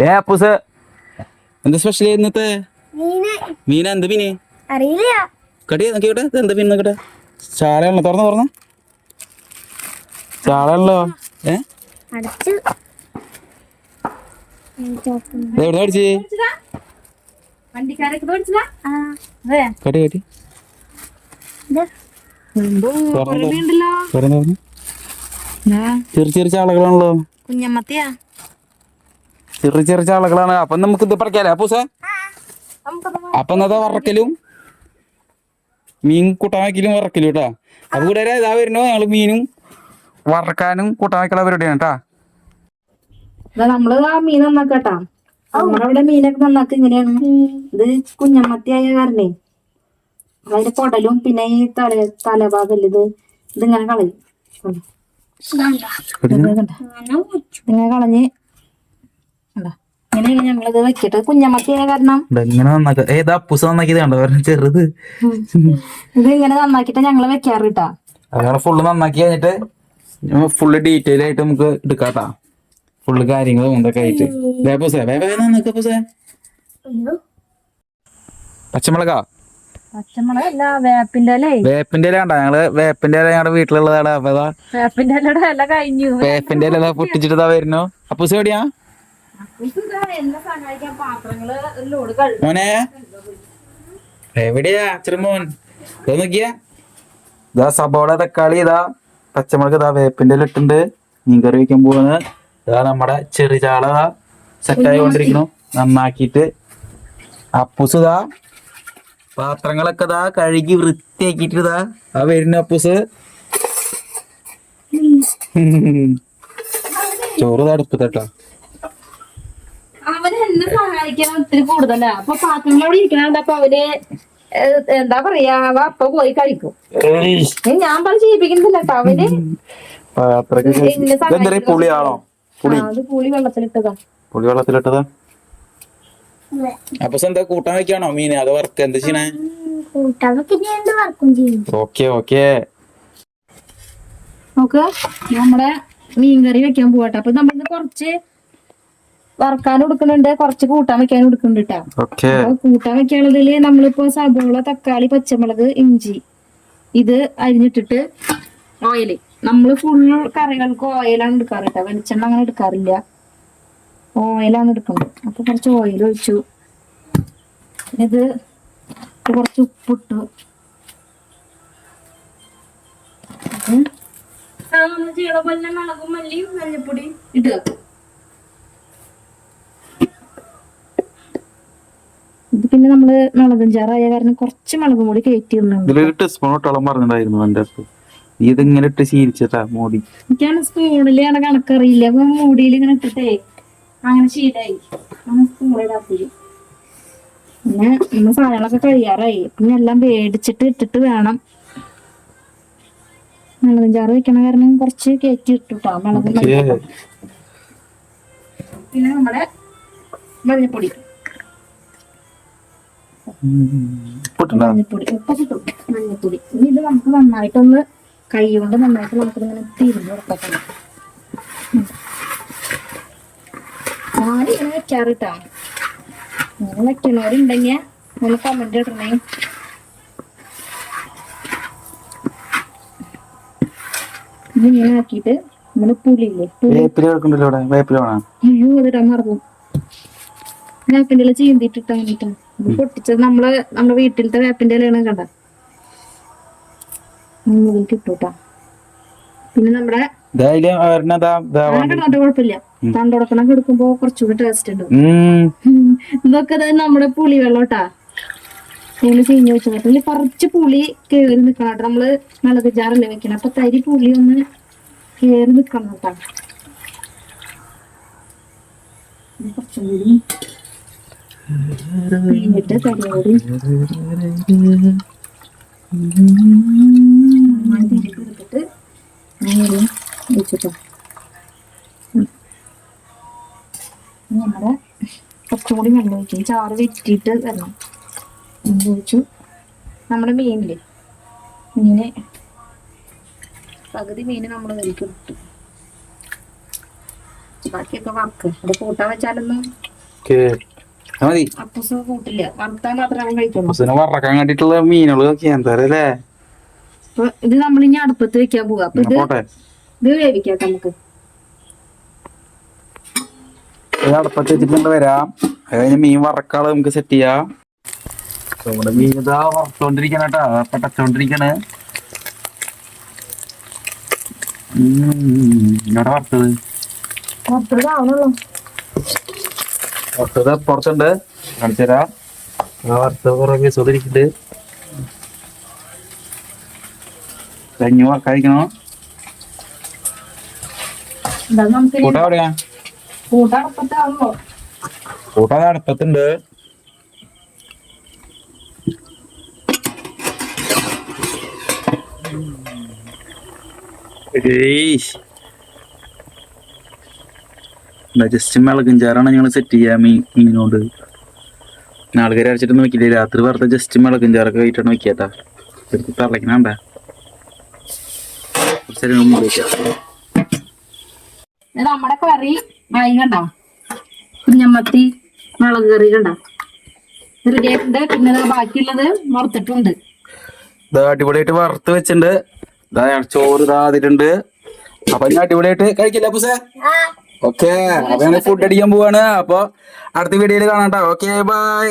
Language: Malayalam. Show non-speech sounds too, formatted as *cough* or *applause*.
ഡേ അപ്പൂസ്. എന്താ സ്പെഷ്യൽ ഇന്നത്തെ? മീന് എന്ത് മീന്? അറിയില്ല. കടി നോക്കിയോട്ടെ എന്താ മീൻ നോക്കട്ടെ ചാളയാണല്ലോ തുറന്നു തുറന്നു. ചാളയാണല്ലോ. ഏ? അടച്ചു. എവിടെ കടി കടി. ചെറിയ ചെറിയ ചാളകളാണല്ലോ. കുഞ്ഞമ്മത്തിയാ? ചെറിയ ചെറിയ ചാളകളാണ്. അപ്പൊ നമുക്ക് ഇത് പറിക്കാലേ അപ്പൂസ അപ്പൊ എന്നതാ വറക്കലും മീൻ കൂട്ടാൻ വയ്ക്കലും വറക്കലും കേട്ടാ. അപ്പൊ കൂടെ ഇതാ വരുന്നോ. ഞങ്ങൾ മീനും വറക്കാനും കൂട്ടാൻ വയ്ക്കല പരിപാടിയാണ് കേട്ടാ. ഇതാ നമ്മൾ ആ മീൻ നന്നാക്കട്ടാ. നമ്മുടെ അവിടെ മീനൊക്കെ നന്നാക്ക ഇങ്ങനെയാണ്. ഇത് കുഞ്ഞമ്മത്തിയായ കാരണേ. അതിന്റെ പൊടലും പിന്നെ ഈ തല തലഭാഗല്ല ഇത്? ഇതിങ്ങനെ കളയും. കണ്ടോ? ഇത്. കണ്ടോ? ഇതിങ്ങനെ കളഞ്ഞ് കണ്ടോ? ഇങ്ങനെയാണ് ഞങ്ങളിത് വെക്കട്ടെ കുഞ്ഞമ്മത്തി ആയ കാരണം? ഇങ്ങനെ നന്നാക്ക ഏതാ അപ്പൂസ നന്നാക്കിയത് കണ്ടോ? ഒരെണ്ണം ചെറുത്. ഇത് ഇങ്ങനെ നന്നാക്കിട്ട് ഞങ്ങൾ വെക്കാറ് കേട്ടാ അങ്ങനെ ഫുള്ള് നന്നാക്കി കഴിഞ്ഞിട്ട് ഫുള്ള് ഡീറ്റെയിൽ ആയിട്ട് നമുക്ക് എടുക്കാട്ടാ. ഫുള്ള് കാര്യങ്ങളും എന്തൊക്കെ ആയിട്ട്. ദേ അപ്പൂസേ വേ വേ നന്നാക്ക അപ്പൂസേ അയ്യോ. പച്ചമുളകാ? പച്ചമുളകല്ല വേപ്പിന്റെ ഇല. കണ്ട? ഞങ്ങൾ വേപ്പിന്റെ ഇല ഞങ്ങളുടെ വീട്ടിലുള്ളതാണ് അപ്പൊ അതാ വേപ്പിന്റെ ഇലയുടെ ഇല കഴിഞ്ഞു. വേപ്പിന്റെ ഇല പൊട്ടിച്ചിട്ട് വരുന്നു. അപ്പൂസ എവിടെയാ? മോനെ. എവിടെയാ അച്ഛമോൻ ഇതാ നോക്കിയാ. ഇതാ സബോള തക്കാളി ഇതാ പച്ചമുളക് ഇതാ വേപ്പിന്റെ ഇട്ടുണ്ട് മീൻകറി വെക്കാൻ പോവാണ്. ഇതാ നമ്മടെ ചെറിയ ചാള ഇതാ സെറ്റായി കൊണ്ടിരിക്കണു നന്നാക്കിയിട്ട്. അപ്പൂസ് ഇതാ പാത്രങ്ങളൊക്കെ ഇതാ കഴുകി വൃത്തിയാക്കിയിട്ട് ഇതാ ആ വരുന്ന അപ്പൂസ്. *laughs* ചോറ് ഇതാ അടുപ്പത്തട്ടോ അവന് എന്നെ സഹായിക്കാൻ ഒത്തിരി കൂടുതലാ. അപ്പൊ പാത്രങ്ങളോട് അവിടെ ഇരിക്കണ അപ്പൊ അവർ എന്താ പറയാ അവ അപ്പൊ പോയി കഴിക്കും. ഞാൻ പറഞ്ഞ് ചെയ്യിപ്പിക്കുന്നില്ല കേട്ടോ. അവന് എന്നെ പുളിയാണോ? പുളി. ആ, അത് പുളി വെള്ളത്തിലിട്ടതാ. പുളി വെള്ളത്തിലിട്ടതാ? അപ്പൊ എന്താ കൂട്ടാൻ വെക്കാണോ മീന്? അത് വർക്ക് എന്താ ചെയ്യണേ? കൂട്ടാതൊക്കെ ഞാൻ വർക്കും ചെയ്യും. Okay okay. നോക്ക് നമ്മുടെ മീൻകറി വെക്കാൻ പോകട്ടെ അപ്പൊ നമ്മളിന്ന് കുറച്ച് വറക്കാനും കൊടുക്കുന്നുണ്ട്. കുറച്ച് കൂട്ടാൻ വെക്കാൻ കൊടുക്കുന്നുണ്ട് കേട്ടോ അപ്പൊ കൂട്ടാൻ വെക്കാനുള്ളതിൽ നമ്മളിപ്പോ സബോള തക്കാളി പച്ചമുളക് ഇഞ്ചി ഇത് അരിഞ്ഞിട്ടിട്ട് ഓയിൽ നമ്മൾ ഫുൾ കറികൾക്ക് ഓയിലാണ് എടുക്കാറ് കേട്ടോ വെളിച്ചെണ്ണ അങ്ങനെ എടുക്കാറില്ല. ഓയിലാണ് എടുക്കുന്നത്. അപ്പൊ കുറച്ച് ഓയിൽ ഒഴിച്ചു. ഇത് കുറച്ച് ഉപ്പിട്ടു. മുളകും മല്ലിയും മഞ്ഞപ്പൊടി ഇടുക. ഇത് പിന്നെ നമ്മൾ മുളകഞ്ചാറായ കാരണം കുറച്ച് മുളകും കേറ്റി കയറ്റി ഇതിലൊരു ടീസ്പൂൺ ഇട്ടോളം പറഞ്ഞിട്ടുണ്ടായിരുന്നു എന്റെ അടുത്ത്. നീ ഇതിങ്ങനെ ഇട്ട് ശീലിച്ചിട്ടാ മോടി. എനിക്കാണ് സ്പൂണിൽ ആണ് കണക്കറിയില്ല. അപ്പൊ മൂടിയിൽ ഇങ്ങനെ ഇട്ടിട്ടേ അങ്ങനെ ശീലായി. അങ്ങനെ സ്പൂണിടാത്തില്ല പിന്നെ നമ്മൾ സാധനങ്ങളൊക്കെ കഴിയാറായി. പിന്നെ എല്ലാം മേടിച്ചിട്ട് ഇട്ടിട്ട് വേണം. മുളകഞ്ചാറ് വെക്കണ കാരണം കുറച്ച് കയറ്റി ഇട്ടുട്ടോ മുളകും. പിന്നെ നമ്മുടെ മഞ്ഞപ്പൊടി മഞ്ഞപ്പൊടി. ഉപ്പ് കിട്ടും മഞ്ഞപ്പൊടി. ഇനി ഇത് നമുക്ക് നന്നായിട്ടൊന്ന് കൈ കൊണ്ട് നന്നായിട്ട് നമുക്ക് ഇങ്ങനെ തിരിഞ്ഞു കൊടുക്കണം ആരും ഇങ്ങനെ വെക്കാറിട്ടാ. ഇങ്ങനെ വെക്കുന്നവരുണ്ടെങ്കിൽ ഒന്ന് കമന്റ് ഇടണേ. ഇത് ഇങ്ങനെ ആക്കിയിട്ട് നമ്മൾ പുളിയില്ലേ? പുളി. വേപ്പില കിടക്കണ്ടല്ലോ വേപ്പില വേണം. അയ്യോ അതിടാൻ മറന്നു. ചീന്തിട്ടിട്ടാ പൊട്ടിച്ചത് നമ്മൾ നമ്മുടെ വീട്ടിലത്തെ വേപ്പിന്റെ ഇലയാണ് കണ്ട കിട്ടൂട്ടാ. പിന്നെ നമ്മുടെ കുഴപ്പമില്ല. തണ്ടോടക്കണം കൊടുക്കുമ്പോ കുറച്ചുകൂടി ടേസ്റ്റ് ഉണ്ട്. ഇതൊക്കെ നമ്മുടെ പുളി വെള്ളോട്ടാ പുളി ചീഞ്ഞ് വെച്ചാൽ കുറച്ച് പുളി കേറി നിക്കണം നമ്മൾ മിളക് ജാറല്ലേ വെക്കണം. അപ്പൊ തരി പുളി ഒന്ന് കേറി നിക്കണം കേട്ടോ. കുറച്ചും കൂടി എടുത്തിട്ട് വെച്ചിട്ടോ. നമ്മുടെ കുറച്ചും കൂടി വെള്ളം ഒഴിക്കും ചാറ് വെറ്റിയിട്ട് വരണം. വെള്ളം ഒഴിച്ചു. നമ്മുടെ മീനില്ലേ? മീന്. പകുതി മീന് നമ്മൾ കഴിക്കും ബാക്കിയൊക്കെ വാക്ക് അത് കൂട്ടാൻ വെച്ചാലൊന്നും മതി. വറക്കാൻ വേണ്ടിട്ടുള്ള മീനുകൾ ഒക്കെ എന്താ അല്ലേ? അപ്പൊ ഇത് നമ്മൾ ഇനി അടുപ്പത്ത് വെക്കാൻ പോവാ. അപ്പൊ ഇത് ഇത് വേവിക്കാം നമുക്ക്. അടുപ്പത്ത് വെച്ചിട്ടുണ്ട് വരാം? അത് മീൻ വറക്കാൾ നമുക്ക് സെറ്റ് ചെയ്യാം. നമ്മുടെ മീൻ ഇതാ വറുത്തോണ്ടിരിക്കണ കേട്ടാ. പടച്ചോണ്ടിരിക്കണ് ഇവിടെ വറുത്തത്? പുറത്തേക്കാവണുള്ളൂ വറുത്തത് പുറത്തുണ്ട്. കാണിച്ചരാ തരാം ആ വറുത്തത് കുറെ പീസ് ഇരിക്കുന്നുണ്ട് കഞ്ഞി വറക്കാതിരിക്കണോ കൂട്ടാ എവിടെയാ? കൂട്ട അടുപ്പത്തുണ്ട്. ജസ്റ്റ് മിളകും ചാറാണ് ഞങ്ങൾ സെറ്റ് ചെയ്യാൻ മീൻ മീനോണ്ട് ആൾക്കാർ അരച്ചിട്ട് വെക്കില്ല. രാത്രി വെറുതെ ജസ്റ്റ് മിളകും ചാറൊക്കെ കഴിച്ചിട്ടാണ് വെക്കാട്ടാ എടുത്ത് തളയ്ക്കണണ്ട നമ്മുടെ കറി ആയി കണ്ട? കുഞ്ഞമ്മത്തി മുളക് കറി കണ്ട? റെഡി ആയിട്ടുണ്ട്. പിന്നെ ബാക്കിയുള്ളത് വറുത്തിട്ടുണ്ട്. അടിപൊളിയായിട്ട് വറുത്ത് വെച്ചിട്ടുണ്ട്. ചോറ് ഇതാതിട്ടുണ്ട് അപ്പൊ ഞാൻ അടിപൊളിയായിട്ട് കഴിക്കില്ല പൂസേ ഓക്കെ അപ്പൊ ഞാൻ ഫുഡ് അടിക്കാൻ പോവാണ്. അപ്പൊ അടുത്ത വീഡിയോയിൽ കാണാം ഓക്കെ ബൈ